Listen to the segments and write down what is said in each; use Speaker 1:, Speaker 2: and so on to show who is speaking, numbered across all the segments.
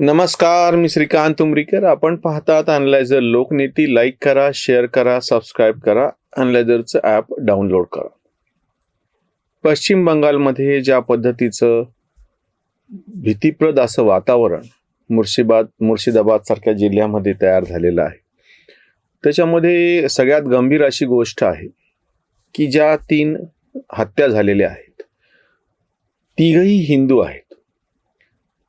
Speaker 1: नमस्कार मी श्रीकांत उमरीकर. आपण पाहतात अनलायझर लोकनीती. लाईक करा शेअर करा सबस्क्राईब करा. अनलायझरचं ॲप डाउनलोड करा. पश्चिम बंगालमध्ये ज्या पद्धतीचं भीतीप्रद असं वातावरण मुर्शिदाबाद मुर्शिदाबाद सारख्या जिल्ह्यामध्ये तयार झालेलं आहे. त्याच्यामध्ये सगळ्यात गंभीर अशी गोष्ट आहे की ज्या तीन हत्या झालेल्या आहेत. तिघही हिंदू आहेत.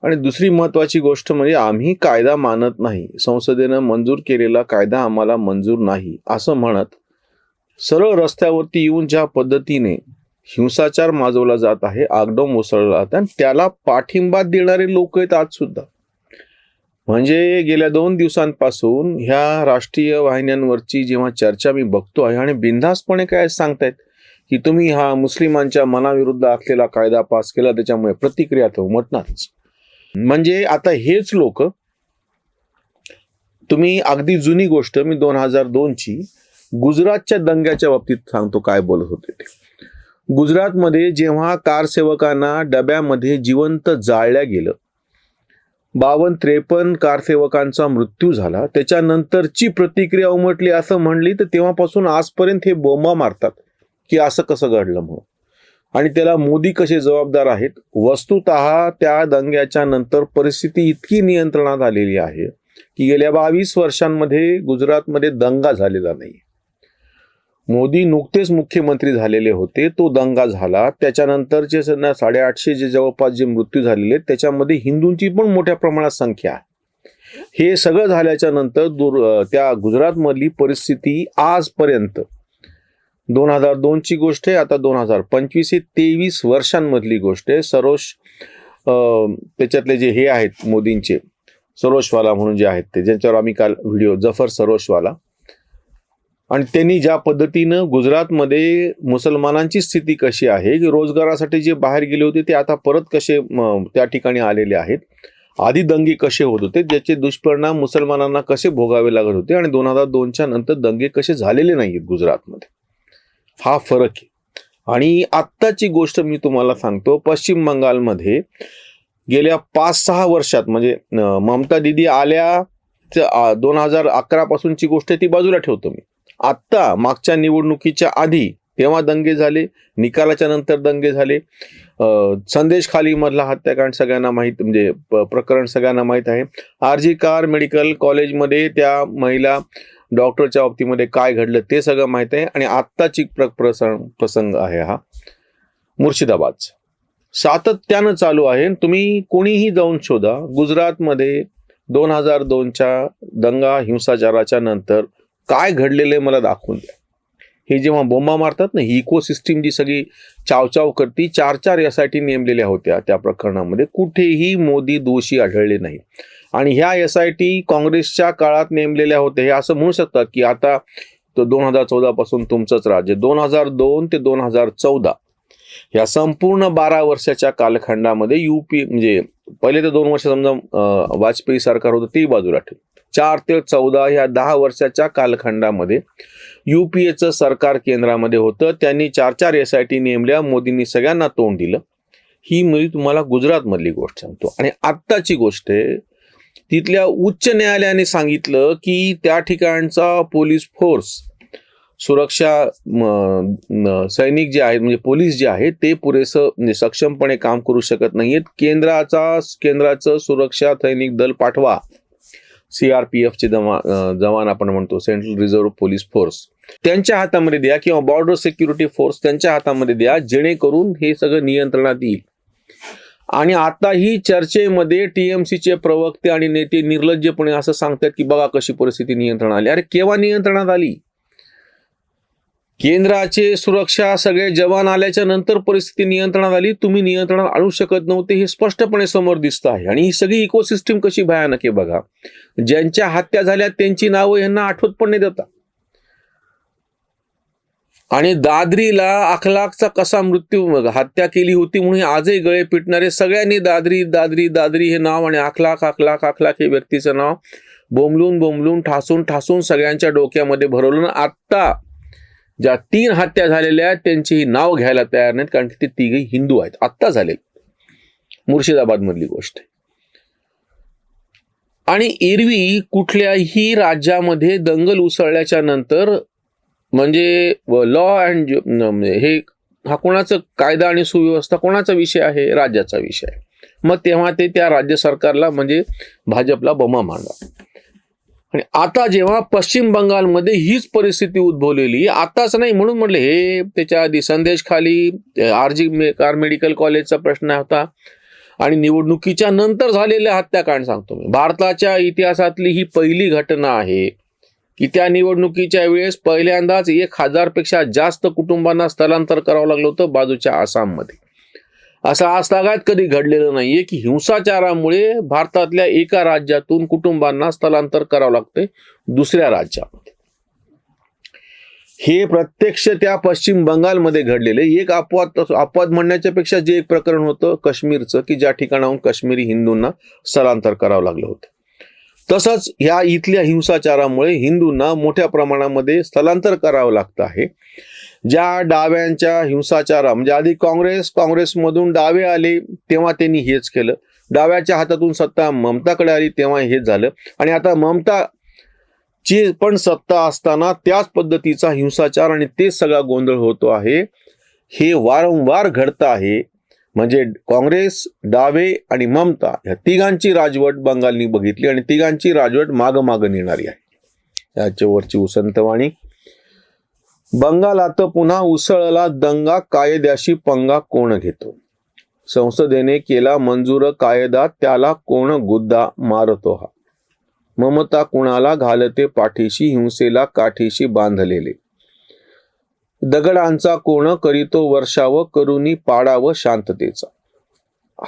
Speaker 1: आणि दुसरी महत्वाची गोष्ट म्हणजे आम्ही कायदा मानत नाही. संसदेनं मंजूर केलेला कायदा आम्हाला मंजूर नाही असं म्हणत सरळ रस्त्यावरती येऊन ज्या पद्धतीने हिंसाचार माजवला जात आहे आगडोम उसळला जात आणि त्याला पाठिंबा देणारे लोक आहेत आज सुद्धा. म्हणजे गेल्या दोन दिवसांपासून ह्या राष्ट्रीय वाहिन्यांवरची जेव्हा चर्चा मी बघतो आहे आणि बिनधास्तपणे काय सांगतायत की तुम्ही हा मुस्लिमांच्या मनाविरुद्ध असलेला कायदा पास केला त्याच्यामुळे प्रतिक्रिया तर उमटणारच म्हणजे आता हेच लोक तुम्ही अगदी जुनी गोष्ट मी दोन हजार दोनची गुजरातच्या दंग्याच्या बाबतीत सांगतो काय बोलत होते ते. गुजरातमध्ये जेव्हा कारसेवकांना डब्यामध्ये जिवंत जाळल्या गेलं बावन्न त्रेपन्न कारसेवकांचा मृत्यू झाला त्याच्यानंतरची प्रतिक्रिया उमटली असं म्हणली तर तेव्हापासून आजपर्यंत हे बोंबा मारतात की असं कसं घडलं म्हणून. आणि त्याला मोदी कसे जबाबदार आहेत? वस्तुत त्या दंग्याच्या नंतर परिस्थिती इतकी नियंत्रणात आलेली आहे की गेल्या बावीस वर्षांमध्ये गुजरातमध्ये दंगा झालेला नाही. मोदी नुकतेच मुख्यमंत्री झालेले होते तो दंगा झाला. त्याच्यानंतरचे सध्या साडेआठशे जे जवळपास जे मृत्यू झालेले त्याच्यामध्ये हिंदूंची पण मोठ्या प्रमाणात संख्या आहे. हे सगळं झाल्याच्यानंतर दुर त्या गुजरातमधली परिस्थिती आजपर्यंत दोन हजार दोनची गोष्ट आहे आता दोन हजार पंचवीस ही तेवीस वर्षांमधली गोष्ट आहे. सरोश त्याच्यातले जे हे आहेत मोदींचे सरोशवाला म्हणून जे आहेत ते ज्यांच्यावर आम्ही काल व्हिडिओ जफर सरोशवाला. आणि त्यांनी ज्या पद्धतीनं गुजरातमध्ये मुसलमानांची स्थिती कशी आहे की रोजगारासाठी जे बाहेर गेले होते ते आता परत कसे त्या ठिकाणी आलेले आहेत आधी दंगे कसे होत होते ज्याचे दुष्परिणाम मुसलमानांना कसे भोगावे लागत होते आणि दोन हजार दोनच्या नंतर दंगे कसे झालेले नाही आहेत गुजरातमध्ये. हा फरक आहे. आणि आत्ताची गोष्ट मी तुम्हाला सांगतो पश्चिम बंगालमध्ये गेल्या पाच सहा वर्षात म्हणजे ममता दिदी आल्या दोन हजार अकरा पासूनची गोष्ट ती बाजूला ठेवतो मी. आत्ता मागच्या निवडणुकीच्या आधी तेव्हा दंगे झाले निकालाच्या नंतर दंगे झाले. संदेश खाली मधला हत्याकांड सगळ्यांना माहीत म्हणजे प्रकरण सगळ्यांना माहीत आहे. आरजी कार मेडिकल कॉलेजमध्ये त्या महिला डॉक्टरच्या बाबतीमध्ये काय घडलं ते सगळं माहीत आहे. आणि आत्ताची प्र प्रसंग प्रसंग आहे हा. मुर्शिदाबादचा सातत्यानं चालू आहे. तुम्ही कोणीही जाऊन शोधा. गुजरातमध्ये दोन हजार दोनच्या दंगा हिंसाचाराच्या नंतर काय घडलेले मला दाखवून द्या. हे जेव्हा बोंबा मारतात ना ही इकोसिस्टीम जी सगळी चावचाव करती चार चार एस आय टी नेमलेल्या होत्या त्या प्रकरणामध्ये. कुठेही मोदी दोषी आढळले नाही. आणि ह्या एस आय टी काँग्रेसच्या काळात नेमलेल्या होत्या. हे असं म्हणू शकतात की आता तो दोन हजार चौदापासून तुमचंच राज्य. दोन हजार दोन ते दोन हजार चौदा ह्या संपूर्ण बारा वर्षाच्या कालखंडामध्ये यू पी म्हणजे पहिले तर दोन वर्ष समजा वाजपेयी सरकार होतं तेही बाजूला ठेव चार ते चौदा ह्या दहा वर्षाच्या कालखंडामध्ये युपीएचं सरकार केंद्रामध्ये होतं. त्यांनी चार चार एस आय टी नेमल्या मोदींनी सगळ्यांना तोंड दिलं. ही मी तुम्हाला गुजरातमधली गोष्ट सांगतो. आणि आत्ताची गोष्ट आहे तिथल्या उच्च न्यायालयाने सांगितलं की त्या ठिकाणचा पोलीस फोर्स सुरक्षा सैनिक जे आहेत म्हणजे पोलीस जे आहेत ते पुरेसं सक्षमपणे काम करू शकत नाहीयेत. केंद्राचा केंद्राचं सुरक्षा सैनिक दल पाठवा. सीआरपीएफचे जवा जवान आपण म्हणतो सेंट्रल रिझर्व्ह पोलीस फोर्स त्यांच्या हातामध्ये द्या किंवा बॉर्डर सिक्युरिटी फोर्स त्यांच्या हातामध्ये द्या जेणेकरून हे सगळं नियंत्रणात येईल. आणि आताही चर्चेमध्ये टीएमसीचे प्रवक्ते आणि नेते निर्लज्जपणे असं सांगतात की बघा कशी परिस्थिती नियंत्रणात आली. अरे केव्हा नियंत्रणात आली? केंद्राचे सुरक्षा सगळे जवान आल्याच्यानंतर परिस्थिती नियंत्रणात आली. तुम्ही नियंत्रणात आणू शकत नव्हते हे स्पष्टपणे समोर दिसत आहे. आणि ही सगळी इकोसिस्टीम कशी भयानक आहे बघा. ज्यांच्या हत्या झाल्या त्यांची नावं यांना आठवत पण नाही देता आणि दादरीला अखलाकचा कसा मृत्यू हत्या केली होती म्हणून आजही गळे पिटणारे सगळ्यांनी दादरी दादरी दादरी हे नाव आणि अखलाक अखलाक अखलाक हे व्यक्तीचं नाव बोंबलून बोंबलून ठासून ठासून सगळ्यांच्या डोक्यामध्ये भरवलं. आत्ता ज्या तीन हत्या झालेल्या आहेत त्यांचीही नाव घ्यायला तयार नाहीत कारण की ते तिघही हिंदू आहेत. आत्ता झाले. मुर्शिदाबादमधली गोष्ट आणि एरवी कुठल्याही राज्यामध्ये दंगल उसळल्याच्या नंतर म्हणजे लॉ अँड म्हणजे, हे हा कोणाचा कायदा आणि सुव्यवस्था कोणाचा विषय आहे? राज्याचा विषय आहे. मग तेव्हा ते त्या राज्य सरकारला म्हणजे भाजपला बमा मांडा. आणि आता जेव्हा पश्चिम बंगालमध्ये हीच परिस्थिती उद्भवलेली आताच नाही म्हणून म्हटले हे त्याच्या आधी संदेश खाली कार मेडिकल कॉलेजचा प्रश्न होता. आणि निवडणुकीच्या नंतर झालेल्या हत्याकांड सांगतो मी. भारताच्या इतिहासातली ही पहिली घटना आहे की त्या निवडणुकीच्या वेळेस पहिल्यांदाच एक हजारपेक्षा जास्त कुटुंबांना स्थलांतर करावं लागलं होतं बाजूच्या आसाममध्ये. असं आजतागायत कधी घडलेलं नाहीये की हिंसाचारामुळे भारतातल्या एका राज्यातून कुटुंबांना स्थलांतर करावं लागतंय दुसऱ्या राज्यामध्ये. हे प्रत्यक्ष त्या पश्चिम बंगालमध्ये घडलेले एक अपवाद अपवाद म्हणण्याच्या पेक्षा जे एक प्रकरण होतं काश्मीरचं की ज्या ठिकाणाहून काश्मीरी हिंदूंना स्थलांतर करावं लागलं होतं. तसंच ह्या इथल्या हिंसाचारामुळे हिंदूंना मोठ्या प्रमाणामध्ये स्थलांतर करावं लागतं आहे. ज्या डाव्यांच्या हिंसाचारा म्हणजे आधी काँग्रेस काँग्रेसमधून डावे आले तेव्हा त्यांनी हेच केलं. डाव्याच्या हातातून सत्ता ममताकडे आली तेव्हा हेच झालं. आणि आता ममता ची पण सत्ता असताना त्याच पद्धतीचा हिंसाचार आणि तेच सगळा गोंधळ होतो आहे. हे वारंवार घडतं आहे. म्हणजे काँग्रेस डावे आणि ममता ह्या तिघांची राजवट बंगालनी बघितली आणि तिघांची राजवट मागं मागं नेणारी आहे. याच्यावरची उसंतवाणी बंगालात पुन्हा उसळला दंगा कायद्याशी पंगा कोण घेतो? संसदेने केला मंजूर कायदा त्याला कोण गुद्दा मारतो हा? ममता कुणाला घालते? पाठीशी हिंसेला काठीशी बांधलेले. दगडांचा कोण करीतो वर्षाव? करुनी पाडाव शांततेचा.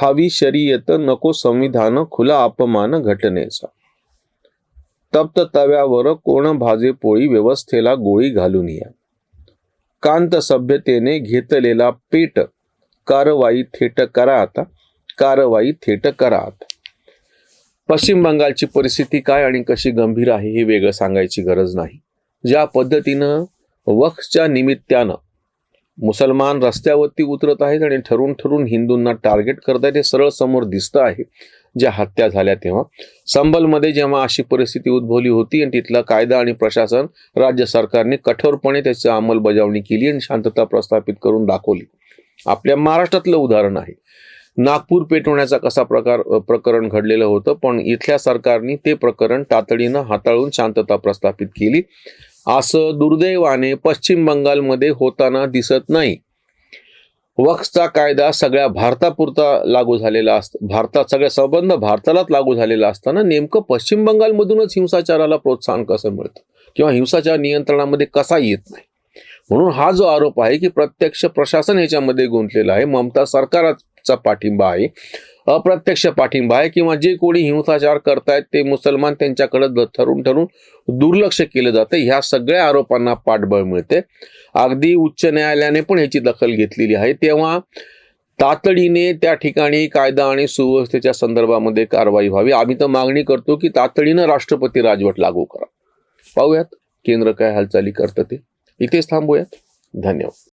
Speaker 1: हवी शरीयत नको संविधान खुला अपमान घटनेचा. तप्त तव्यावर कोण भाजे पोळी व्यवस्थेला गोळी घालून या? कांत सभ्यतेने घेतलेला पेट कारवाई थेट करा आता कारवाई थेट करा आता पश्चिम बंगालची परिस्थिती काय आणि कशी गंभीर आहे हे वेगळं सांगायची गरज नाही. ज्या पद्धतीनं वक्फच्या निमित्तानं मुसलमान रस्त्यावरती उतरत आहेत आणि ठरून ठरून हिंदूंना टार्गेट करतायत हे सरळ समोर दिसतं आहे. ज्या हत्या झाल्या तेव्हा. संबलमध्ये जेव्हा अशी परिस्थिती उद्भवली होती आणि तिथला कायदा आणि प्रशासन राज्य सरकारने कठोरपणे त्याची अंमलबजावणी केली आणि शांतता प्रस्थापित करून दाखवली. आपल्या महाराष्ट्रातलं उदाहरण आहे. नागपूर पेटवण्याचा कसा प्रकार प्रकरण घडलेलं होतं पण इथल्या सरकारने ते प्रकरण तातडीनं हाताळून शांतता प्रस्थापित केली. असं दुर्दैवाने पश्चिम बंगालमध्ये होताना दिसत नाही. वक्सचा कायदा सगळ्या भारतापुरता लागू झालेला असत भारतात सगळ्या संबंध भारतालाच लागू झालेला असताना नेमकं पश्चिम बंगालमधूनच हिंसाचाराला प्रोत्साहन कसं मिळतं? किंवा हिंसाचार नियंत्रणामध्ये कसा येत नाही? म्हणून हा जो आरोप आहे की प्रत्यक्ष प्रशासन ह्याच्यामध्ये गुंतलेला आहे ममता सरकारचा पाठिंबा आहे अप्रत्यक्ष पाठिंबा आहे किंवा जे कोणी हिंसाचार करतायत ते मुसलमान त्यांच्याकडे ठरून ठरून दुर्लक्ष केलं जातं. ह्या सगळ्या आरोपांना पाठबळ मिळते. अगदी उच्च न्यायालयाने पण ह्याची दखल घेतलेली आहे. तेव्हा तातडीने त्या ठिकाणी कायदा आणि सुव्यवस्थेच्या संदर्भामध्ये कारवाई व्हावी. आम्ही तर मागणी करतो की तातडीनं राष्ट्रपती राजवट लागू करा. पाहूयात केंद्र काय हालचाली करतं ते. इथेच थांबूयात. धन्यवाद.